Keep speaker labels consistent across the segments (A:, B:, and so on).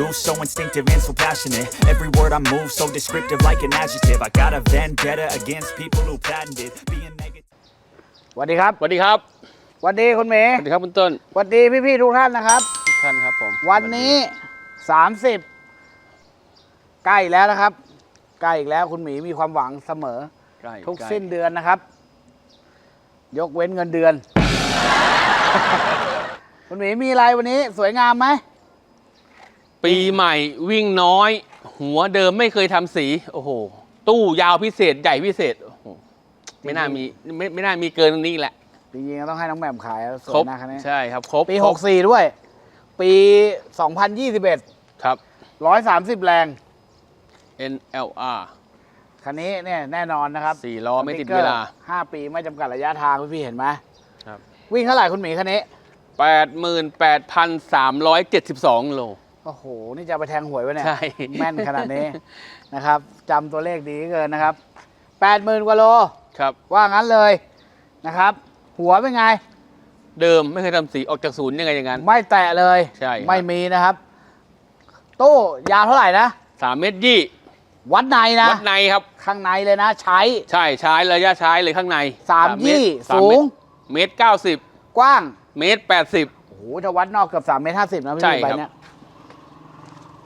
A: do so instinctive and so passionate Every word I move so descriptive like an adjective I got a vendetta against people who patented being negative
B: สวัสดีครับ
C: สวัสดีครับ
B: สวัสดีคุณเมย์
C: สวัสดีครับคุณต้น
B: สวัสดีพี่ๆทุกท่านนะครับ
C: ทุกท่านครับผม
B: วันนี้ 30 ใกล้แล้วนะครับ ใกล้อีกแล้วคุณหมีมีความหวังเสมอ
C: ใกล้
B: ทุก
C: ใล้
B: สิ้นเดือนนะครับ ยกเว้นเงินเดือน คุณหมีมีอะไรวันนี้สวยงามไหม
C: ปีใหม่วิ่งน้อย หัวเดิมไม่เคยทำสี โอ้โห ตู้ยาวพิเศษใหญ่พิเศษโอ้โหไม่น่ามีไม่ไม่น่ามีเกินตรงนี้แหละ
B: จริงๆต้องให้น้องแหม่มขายสว
C: คร
B: ย
C: บ
B: นะคันนี้
C: ใช่ครับครบ
B: ปี
C: ครบ
B: 64 ด้วย ปี 2021
C: ครับ
B: 130 แรง
C: NLR
B: คันนี้เนี่ยแน่นอนนะครับ
C: สี่ล้อไม่ติด
B: สกกอร์
C: เวลา
B: ห้าปีไม่จำกัดระยะทางพี่ๆเห็นไหม
C: ครับ
B: วิ่งเท่าไหร่คุณหมีคันนี้
C: 88,372โล
B: โอ้โห นี่จะเอาไปแทงหวยวะเนี่ย
C: ใช่
B: แม่นขนาดนี้นะครับจำตัวเลขดีเกินนะครับแปดหมื่นกว่าโล
C: ครับ
B: ว่างั้นเลยนะครับ หัวเป็นไง
C: เดิมไม่เคยทำสีออกจากศูนย์ยังไงอย่างนั้น
B: ไม่แตะเลย
C: ใช่ครับ
B: ไม่มีนะครับ ตู้ยาวเท่าไหร่นะ
C: สามเมตรยี่
B: วัดในนะ
C: วัดในครับ
B: ข้างในเลยนะ ใช้
C: ใช่ใช้ระยะใช้เลยข้างใน
B: สาม
C: เตร
B: ยี่
C: สาม
B: สู
C: เม
B: ง
C: ตรเมตรเก้าสิบ
B: กว้าง
C: เมตรแปดสิบ
B: โอ้โหถ้าวัดนอกเกือบสามเมตรห้าสิบนะพี่
C: ใช่
B: ไป
C: ครับ
B: เนี่ย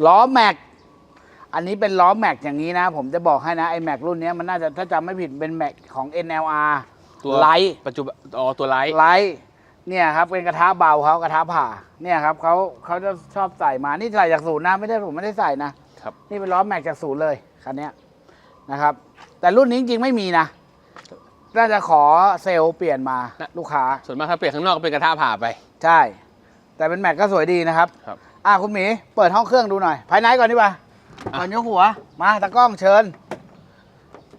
B: ล้อแม็ก อันนี้เป็นล้อแม็กอย่างนี้นะ ผมจะบอกให้นะไอแม็กรุ่นเนี้ยมันน่าจะถ้าจำไม่ผิดเป็นแม็กของ NLR
C: ตัว
B: ไลท์
C: ปัจจุบันอ๋อตัวไลท์
B: ไลท์เนี่ยครับเป็นกระทะเบาเขากระทะผ่าเนี่ยครับเขาเขาจะชอบใส่มานี่ใส่จากศูนย์นะไม่ได้ผมไม่ได้ใส่นะครับนี่เป็นล้อแม็กจากศูนย์เลยคันเนี้ยนะครับ แต่รุ่นนี้จริงๆไม่มีนะน่าจะขอเซลล์เปลี่ยนมาลูกค้า
C: ส่วนมากถ้าเปลี่ยนข้างนอกก็เป็นกระทะผ่าไป
B: ใช่ แต่เป็นแม็กก็สวยดีนะครับ
C: ครับ
B: อะคุณหมีเปิดห้องเครื่องดูหน่อย ภายในก่อนดีกว่าก่อนยกหัว มาตากล้องเชิญ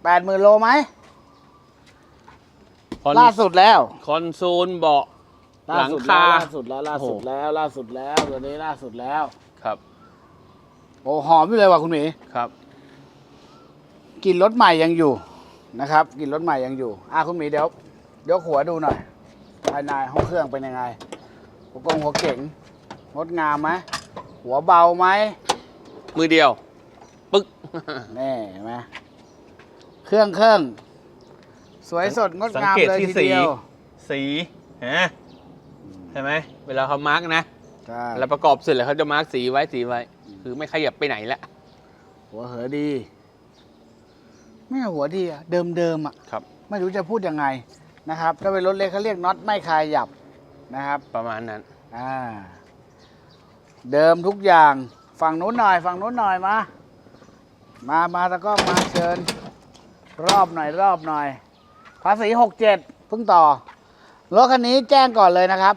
B: แปดหมื่นโลไหม
C: คอน
B: ล่าสุดแล้ว
C: คอนโซลเบาะหลังคา
B: ล่าสุดแล้วล่าสุดแล้วล่าสุดแล้วตัวนี้ล่าสุดแล้ว
C: ครับ
B: โอ้หอมอยู่เลยว่ะคุณหมี
C: ครับ
B: กลิ่นรถใหม่ยังอยู่นะครับกลิ่นรถใหม่ยังอยู่อะคุณหมีเดี๋ยวยกหัวดูหน่อยภายในห้องเครื่องเป็นยังไงหัวกงหัวเก๋งงดงามไหม หัวเบาไหม
C: มือเดียว ปึ๊ก
B: นี่เห็นไหมเครื่องเครื่องสวยสดงดงามเลยทีเดียว
C: สีฮะใช่ไหมเวลาเขามาร์กนะ
B: ใช่
C: แล้วประกอบเสร็จแล้วเขาจะมาร์กสีไว้สีไว้ คือไม่ขยับไปไหนแล้ว
B: หัวเหอดีไม่หัวดีอะเดิมเดิมๆอะ
C: ครับ
B: ไม่รู้จะพูดยังไงนะครับถ้าเป็นรถเล็กเขาเรียกน็อตไม่คลายหยับนะครับ
C: ประมาณนั้น
B: อ่า เดิมทุกอย่าง ฝั่งนู้นหน่อย ฝั่งนู้นหน่อยมา มามาตะกร้องมาเชิญ รอบหน่อยรอบหน่อย ภาษีหกเจ็ดเพิ่งต่อ รถคันนี้แจ้งก่อนเลยนะครับ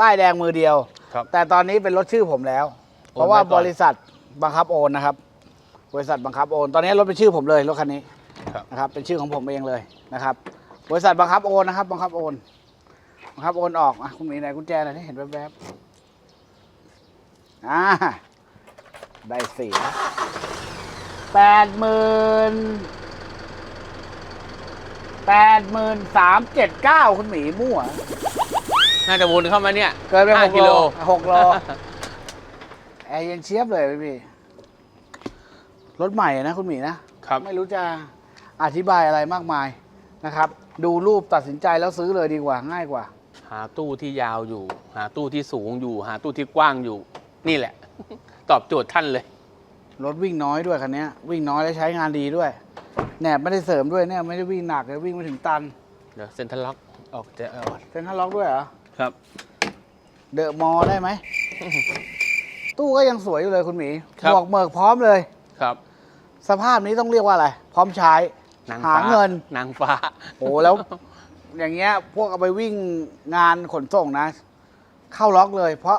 B: ป้ายแดงมือเดียว
C: ครับ
B: แต่ตอนนี้เป็นรถชื่อผมแล้ว เพราะว่า
C: โอนไว้ก่
B: บ
C: อน
B: ริษัทบังคับโอนนะครับ บริษัทบังคับโอน ตอนนี้รถเป็นชื่อผมเลยรถคันนี้
C: ครับ
B: นะครับ เป็นชื่อของผมเองเลยนะครับ บริษัทบังคับโอนนะครับ บังคับโอน บังคับโอนออกอะคุณหมีไหนกุญแจหน่อยที่เห็นแวบๆ อ่าได้สี่แปดหมื่นแปดหมื่นสามเจ็ดเก้าคุณหมีมั่ว
C: น่าจะวนเข้ามาเนี่ย
B: เกินไปห
C: ห้ากกิ
B: โล
C: โล
B: หกโลแอร์เย็นเชียบเลยพี่ รถใหม่นะคุณหมีนะ
C: ครับ
B: ไม่รู้จะอธิบายอะไรมากมายนะครับ ดูรูปตัดสินใจแล้วซื้อเลยดีกว่าง่ายกว่า
C: หาตู้ที่ยาวอยู่ หาตู้ที่สูงอยู่ หาตู้ที่กว้างอยู่ นี่แหละ ตอบโจทย์ท่านเลย
B: รถวิ่งน้อยด้วยคันเนี้ยวิ่งน้อยและใช้งานดีด้วยแหนบไม่ได้เสริมด้วยเนี่ยไม่ได้วิ่งหนักเลยวิ่งไม่ถึงตัน
C: เดี๋ยวเซ็นทรัลล็อกออกจะเอา
B: เซ็นทรัลล็อกด้วยเหรอ
C: ครับ
B: เดอะมอได้ไหม ตู้ก็ยังสวยอยู่เลยคุณหมี
C: ครับ
B: หมวกเมิกพร้อมเลย
C: ครับ
B: สภาพนี้ต้องเรียกว่าอะไร พร้อมใช้
C: นาง
B: หา
C: ฟ้า
B: เงิน
C: นางฟ้า
B: โอ้แล้ว อย่างเงี้ย พวกเอาไปวิ่งงานขนส่งนะ เข้าล็อกเลย เพราะ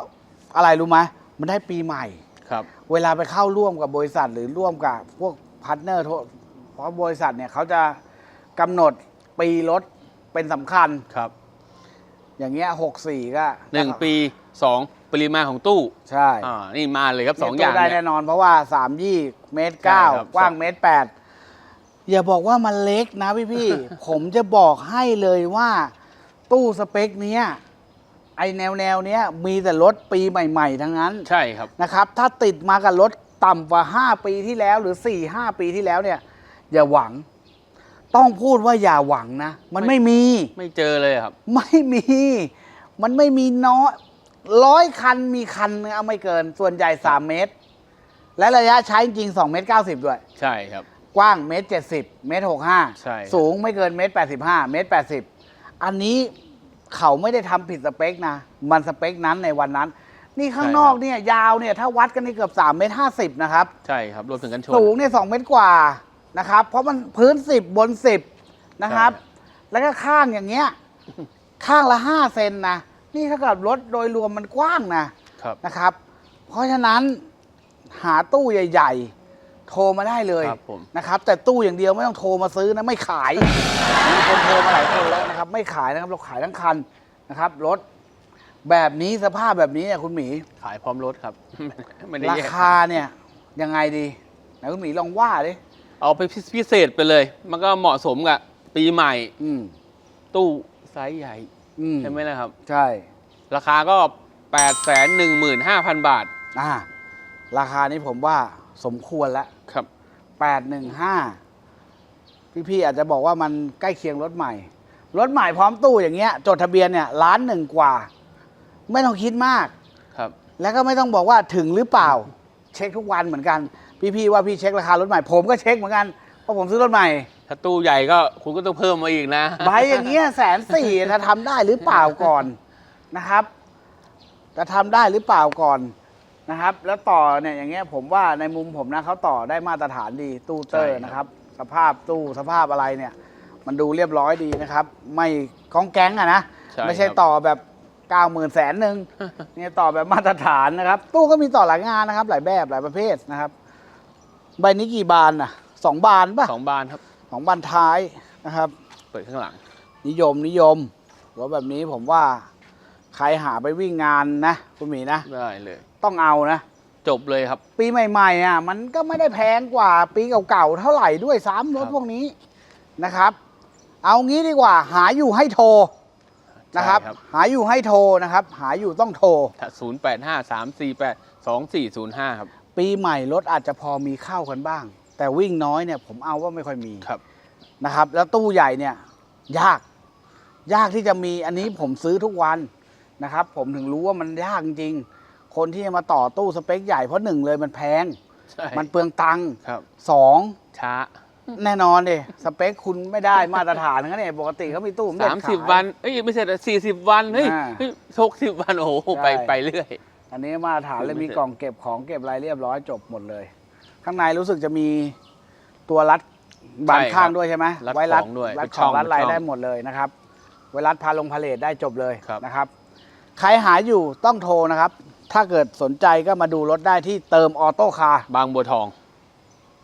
B: อะไรรู้ไหม มันได้ปีใหม่
C: ครับ
B: เวลาไปเข้าร่วมกับบริษัทหรือร่วมกับพวกพาร์ทเนอร์โทเพราะบริษัทเนี่ยเขาจะกำหนดปีรถเป็นสำคัญ
C: ครับ
B: อย่างเงี้ยหกสี่ก็
C: หนึ่งปีสองปริมาณของตู้
B: ใช่
C: อ่านี่มาเลยครับสอง
B: เนี่
C: อย่าง
B: ตู้ได้
C: เนี่
B: แน่
C: ย
B: นอนเพราะว่าสามยี่เมตรเก้า
C: ใช่ครับ
B: กว้างเมตรแปดอย่าบอกว่ามันเล็กนะพี่พี่ๆผมจะบอกให้เลยว่าตู้สเปคเนี้ย ไอแนวแนวๆเนี้ยมีแต่รถปีใหม่ ๆ ทั้งนั้น
C: ใช่ครับ
B: นะครับ ถ้าติดมากับรถต่ำกว่า 5 ปีที่แล้วหรือ 4 5 ปีที่แล้วเนี่ย อย่าหวัง ต้องพูดว่าอย่าหวังนะ มันไม่มี
C: ไม่เจอเลยครับ
B: ไม่มี มันไม่มีน้อยร้อยคันมีคันนึงเอาไม่เกิน ส่วนใหญ่ 3 เมตร และระยะใช้จริง2เมตร90 ด้วย
C: ใช่ครับ
B: กว้างเมตร70เมตร
C: ใช่
B: 65สูงไม่เกินเมตร85เมตร80 อันนี้ เขาไม่ได้ทำผิดสเปคนะ มันสเปคนั้นในวันนั้น นี่ข้างนอกเนี่ยยาวเนี่ยถ้าวัดกันนี่เกือบ3เมตร50นะครับ
C: ใช่ครับรวมถึงกันชน
B: สูงเนี่ยสองเมตรกว่านะครับ เพราะมันพื้น10บน10นะครับ
C: ใช่
B: แล้วก็ข้างอย่างเงี้ย ข้างละ5เซนนะ นี่ถ้ากับรถโดยรวมมันกว้างนะ
C: ครับ
B: นะครับ เพราะฉะนั้นหาตู้ใหญ่ ๆ โทรมาได้เลย
C: ครับผม
B: นะครับแต่ตู้อย่างเดียวไม่ต้องโทรมาซื้อนะไม่ขายมีคนโทรมาหลายคนแล้วนะครับไม่ขายนะครับเราขายทั้งคันนะครับรถแบบนี้สภาพแบบนี้เนี่ยคุณหมี
C: ขายพร้อมรถครับ ไม่ได้
B: รา
C: แยก
B: คาเนี่ยยังไงดีไหนคุณหมีลองว่าดิ
C: เอาไปพิเศษไปเลย มันก็เหมาะสมกับปีใหม่
B: อืม
C: ตู้ไซส์ใหญ่
B: อืม
C: ใช่ไหมล่ะครับ
B: ใช่
C: ราคาก็ 8 1 5 0 0 0 บาท
B: อ่าราคานี้ผมว่าสมควรแล้ว
C: ครับ
B: แปดหนึ่งห้าพี่ๆอาจจะบอกว่ามันใกล้เคียงรถใหม่ รถใหม่พร้อมตู้อย่างเงี้ย จดทะเบียนเนี่ยล้านหนึ่งกว่า ไม่ต้องคิดมาก
C: ครับ
B: แล้วก็ไม่ต้องบอกว่าถึงหรือเปล่า เช็คทุกวันเหมือนกัน พี่ๆว่าพี่เช็คราคารถใหม่ ผมก็เช็คเหมือนกันเพราะผมซื้อรถใหม่
C: ถ้าตู้ใหญ่ก็คุณก็ต้องเพิ่มมาอีกนะ
B: ใบอย่างเงี้ยแสนสี่จะทำได้หรือเปล่าก่อนนะครับ จะทำได้หรือเปล่าก่อน นะครับ แล้วต่อเนี่ยอย่างเงี้ยผมว่าในมุมผมนะเขาต่อได้มาตรฐานดีตู้เตอร์
C: ใช่ครับ
B: นะครับ สภาพตู้สภาพอะไรเนี่ย มันดูเรียบร้อยดีนะครับ ไม่ก้องแก๊งอะนะ
C: ใช่
B: ไม่ใช่
C: ครับ
B: ต่อแบบเก้าหมื่นแสนหนึ่ง เนี่ยต่อแบบมาตรฐานนะครับ ตู้ก็มีต่อหลายงานนะครับ หลายแบบหลายประเภทนะครับ ใบนี้กี่บานน่ะสองบานป่ะ
C: สองบานครับ
B: สองบานท้ายนะครับ
C: เปิดข้างหลัง
B: นิยมนิยมรถแบบนี้ผมว่า ใครหาไปวิ่งงานนะ คุณหมีนะ
C: ได้เลย
B: ต้องเอานะ
C: จบเลยครับ
B: ปีใหม่ๆอะมันก็ไม่ได้แพงกว่าปีเก่าๆเท่าไหร่ด้วยซ้ำรถ
C: ครับ
B: พวกนี้นะครับ เอางี้ดีกว่า หาอยู่ให้โทรนะครับ
C: ใช่
B: หาอยู่ให้โทรนะครับ หาอยู่ต้องโทร
C: ศูนย์แปดห้าสามสี่แปดสองสี่ศูนย์ห้าครับ
B: ปีใหม่รถอาจจะพอมีเข้ากันบ้าง แต่วิ่งน้อยเนี่ยผมเอาว่าไม่ค่อยมี
C: ครับ
B: นะครับ แล้วตู้ใหญ่เนี่ย ยาก ยากที่จะมีอันนี้ผมซื้อทุกวันนะครับ ผมถึงรู้ว่ามันยากจริงๆ คนที่จะมาต่อตู้สเปคใหญ่เพราะหนึ่งเลยมันแพง
C: ใช่
B: มันเปลืองตังค์
C: ครับ
B: สอง
C: ช้า
B: แน่นอนดิสเปคคุณไม่ได้มาตรฐานงั้นเนี่ยปกติเขามีตู้ผเด็ด
C: สามสิบ
B: ขาย
C: วันเอ้ยไม่ใช่สี่สิบวันเฮ้ย
B: อ่า
C: หกสิบวันโอ้โหไป
B: ใช่
C: ไปเรื่อย
B: อันนี้มาตรฐานเลย
C: ไม่
B: มี
C: ใช่
B: กล่องเก็บของเก็บอะไรเรียบร้อยจบหมดเลย ข้างในรู้สึกจะมีตัวรัดบานข้างด้วยใช่ไหม
C: รัด
B: ไว้รัด
C: ของด้วย
B: รัด
C: เป็น
B: ข
C: ช่
B: อ
C: องง
B: รัดอะไร
C: เป็นช่อง
B: ได้หมดเลยนะครับไว้รัดพาลงพาเลทได้จบเลย
C: ครับ
B: นะครับ ใครหาอยู่ต้องโทรนะครับ ถ้าเกิดสนใจก็มาดูรถได้ที่เติมออโต้คาร์
C: บางบัวทอง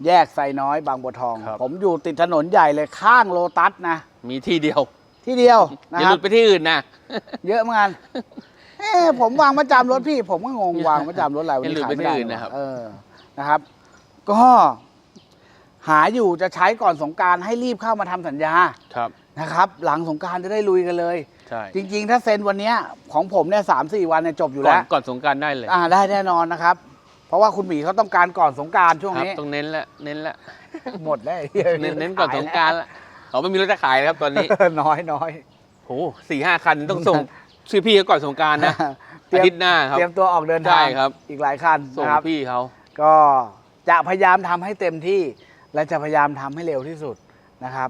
B: แยกไซน้อยบางบัวทอง
C: ครับ
B: ผมอยู่ติดถนนใหญ่เลยข้างโลตัสนะ
C: มีที่เดียว
B: ที่เดียว
C: อ
B: นะ
C: ย่า
B: ค
C: ห
B: รั
C: ลุ
B: บ
C: ดไปที่อื่นนะ
B: เยอะเหมือนกันเอ้ผมวางประจำรถพี่ ผมก็งงวางประจำรถอะไรวันนี้
C: อย่าหลุด
B: ขายไม่ได้
C: ไปที่อื่นนะครับ
B: เออนะครับ ก็หาอยู่จะใช้ก่อนสงกรารให้รีบเข้ามาทำสัญญา
C: ครับ
B: นะครับ หลังสงกรารจะได้ลุยกันเลย
C: ใช่
B: จริง ๆ ถ้าเซ็นวันเนี้ยของผมเนี่ยสามสี่วันเนี่ยจบอยู่
C: ก่อน
B: แล้ว
C: ก่อนสงกรารได้เลย
B: อ่าได้แน่นอนนะครับ เพราะว่าคุณหมีเขาต้องการก่อนสงกรารช่วง
C: ครับ
B: นี้
C: ต้องเน้นละเน้นละ
B: หมดแล้ว
C: เน้นเน้นก่อนสงกรารละเขาไม่มีรถจะขายแล้วครับตอนนี้
B: น้อยน้อย
C: โหสี่ห้าคันต้องส่งชื่อพี่เขาก่อนสงกรารนะ
B: เตรี
C: อาย
B: ม
C: ทิตย์หน้าครับ
B: เตรียมตัวออกเดินทาง
C: ใช่ครับ
B: อีกหลายคัน
C: ส่ง
B: นะครับ
C: พี่เขา
B: ก็จะพยายามทำให้เต็มที่ และจะพยายามทำให้เร็วที่สุดนะครับ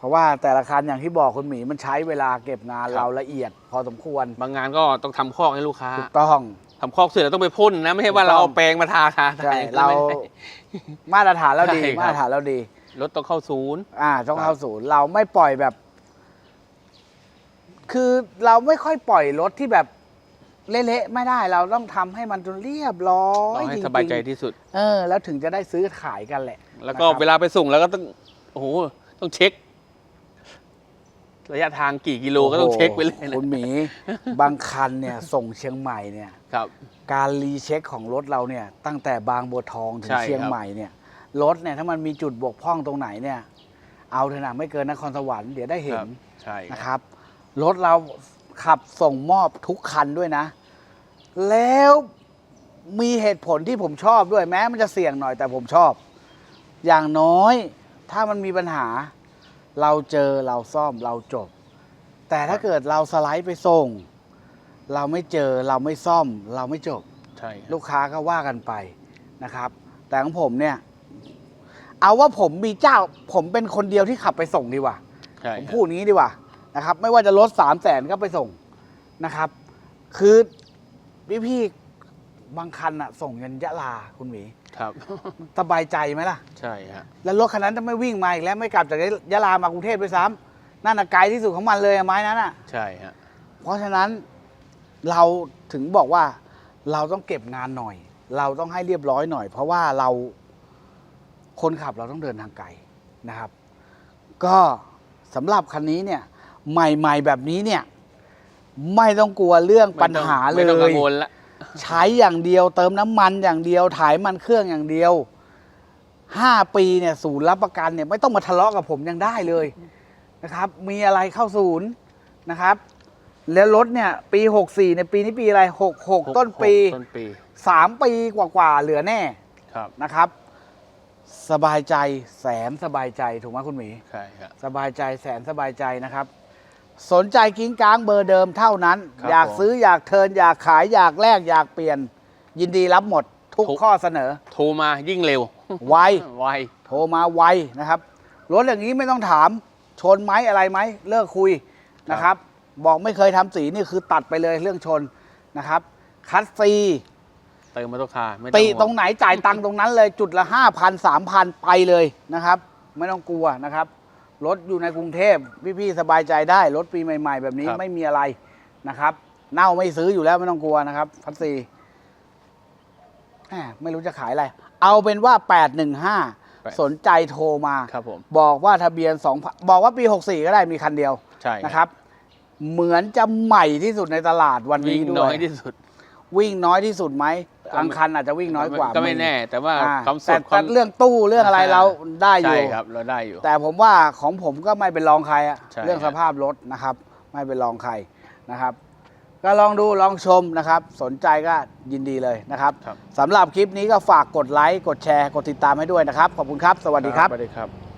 B: เพราะว่าแต่ละคันอย่างที่บอกคุณหมีมันใช้เวลาเก็บงานเราละเอียด พอสมควร
C: บางงานก็ต้องทำคอกให้ลูกค้า
B: ถูกต้อง
C: ทำคอกเสร็จแล้วต้องไปพ่นนะไม่ใช่ว่า
B: ถูกต้
C: เรา
B: อง
C: เอาแปรงมาทาทา
B: ใช่
C: ทอย่างนั้น
B: เรา
C: ไม่ได้
B: มาตรฐานเราดี
C: ใช่ครับ
B: มาตรฐานเราดี
C: รถต้องเข้าศูนย์
B: อ่าต้อง
C: ครับ
B: เข้าศูนย์เราไม่ปล่อยแบบ คือเราไม่ค่อยปล่อยรถที่แบบเละๆไม่ได้ เราต้องทำให้มันจนเรียบร้อย
C: เอาให้
B: จริงๆ
C: สบายใจที่สุด
B: เออ แล้วถึงจะได้ซื้อขายกันแหละ
C: แล้วก็
B: นะครับ
C: เวลาไปส่งแล้วก็ต้องโอ้โหต้องเช็ค ระยะทางกี่กิโลก็ต้องเช็คไปเลย
B: โอ้โห
C: นะ
B: คุณหมี บางคันเนี่ยส่งเชียงใหม่เนี่ย
C: ครับ
B: การรีเช็คของรถเราเนี่ยตั้งแต่บางบัวทองถึง
C: ใช่ครับ
B: เชียงใหม่เนี่ยรถเนี่ยถ้ามันมีจุดบกพร่องตรงไหนเนี่ย เอาเถอะนะไม่เกินนครสวรรค์เดี๋ยวได้เห็
C: คนรับใช่ครับ
B: นะครับรถเราขับส่งมอบทุกคันด้วยนะ แล้วมีเหตุผลที่ผมชอบด้วยแม้มันจะเสี่ยงหน่อยแต่ผมชอบ อย่างน้อยถ้ามันมีปัญหา เราเจอเราซ่อมเราจบ แต่ถ้าเกิดเราสไลด์ไปส่ง เราไม่เจอเราไม่ซ่อม เราไม่จบ
C: ใช่ครับ
B: ลูกค้าก็ว่ากันไปนะครับ แต่ของผมเนี่ย เอาว่าผมมีเจ้า ผมเป็นคนเดียวที่ขับไปส่งดีกว่า
C: ใช่
B: ผม
C: ครับ
B: พูดอย่างนี้ดีกว่านะครับ ไม่ว่าจะลดสามแสนก็ไปส่งนะครับ คือพี่พี่ๆบางคันอะส่งยันยะลาคุณหมี
C: ครับ
B: สบายใจไหมล่ะ
C: ใช่ฮะ
B: แล้วรถคันนั้นจะไม่วิ่งมาอีกแล้วไม่กลับจากยะลามากรุงเทพด้วยซ้ำนั่นน่ะไกลที่สุดของมันเลยอะไม้นั้นอะ
C: ใช่ฮะ
B: เพราะฉะนั้นเราถึงบอกว่าเราต้องเก็บงานหน่อย เราต้องให้เรียบร้อยหน่อย เพราะว่าเราคนขับเราต้องเดินทางไกลนะครับ ก็สำหรับคันนี้เนี่ยใหม่ ๆ แบบนี้เนี่ย ไม่ต้องกลัวเรื่องปัญหาเล
C: ไม่ต้องกั
B: ย
C: งวลละ
B: ใช้อย่างเดียว เติมน้ำมันอย่างเดียวถ่ายมันเครื่องอย่างเดียวห้าปีเนี่ยศูนย์รับประกันเนี่ยไม่ต้องมาทะเลาะกับผมยังได้เลยนะครับ มีอะไรเข้าศูนย์นะครับ แล้วรถเนี่ยปีหกสี่ในยปีนี้ปีอะไรหกหกต้นปี
C: ต้นปี
B: สามปีกว่าๆเหลือแน่
C: ครับ
B: นะครับ สบายใจแสนสบายใจถูกไหมคุณหมี
C: ใช่ครับ
B: สบายใจแสนสบายใจนะครับ สนใจกิ้งก้างเบอร์เดิมเท่านั้น
C: ครับ
B: อยาก
C: ผม
B: ซื้ออยากเทิร์นอยากขายอยากแลกอยากเปลี่ยน ยินดีรับหมดทุก
C: ทุก
B: ข้อเสนอ
C: โทรมายิ่งเร็ว
B: ไว
C: ไว
B: โทรมาไวนะครับรถอย่างนี้ไม่ต้องถามชนไหมอะไรไหมเลิกคุยนะครับ บอกไม่เคยทำสีนี่คือตัดไปเลยเรื่องชนนะครับ คัดซี
C: เติมมาตุกคาไม่
B: ติ
C: ห่ว
B: ตรงไหนจ่ายตังค์ตรงนั้นเลยจุดละห้าพันสามพันไปเลยนะครับ ไม่ต้องกลัวนะครับ รถอยู่ในกรุงเทพพี่ๆสบายใจได้ รถปีใหม่ ๆ แบบนี้
C: ครับ
B: ไม่มีอะไรนะครับ เน่าไม่ซื้ออยู่แล้วไม่ต้องกลัวนะครับพัสซีแหมไม่รู้จะขายอะไร เอาเป็นว่า 815 สนใจโทรมา
C: ครับผม
B: บอกว่าทะเบียน2บอกว่าปี 64 ก็ได้มีคันเดียว
C: ใช่
B: นะครับ เหมือนจะใหม่ที่สุดในตลาดวัน
C: วิ่
B: นี้
C: ง
B: ด้
C: น้
B: ว
C: อย
B: ย
C: ที่สุด
B: วิ่งน้อยที่สุดไหม
C: ก็ไม่
B: บางคันอาจจะวิ่งน้อยกว่า
C: ก็ไม่แน่ แต่ว่า
B: อ่า
C: ความส
B: แต่
C: ดค
B: แต่
C: วาม
B: เรื่องตู้เรื่องอะไร
C: อ่า
B: เราได้อยู่
C: ใช่ครับเราได้อยู่
B: แต่ผมว่าของผมก็ไม่เป็นรองใครอะ
C: ใช่
B: เรื่อง
C: ครั
B: ส
C: บ
B: ภาพรถนะครับ ไม่เป็นรองใครนะครับ ก็ลองดูลองชมนะครับ สนใจก็ยินดีเลยนะครับ
C: ครับ
B: สำหรับคลิปนี้ก็ฝากกดไลค์กดแชร์กดติดตามให้ด้วยนะครับ ขอบคุณครับ สวัสดีครับ
C: สวัสดีครับ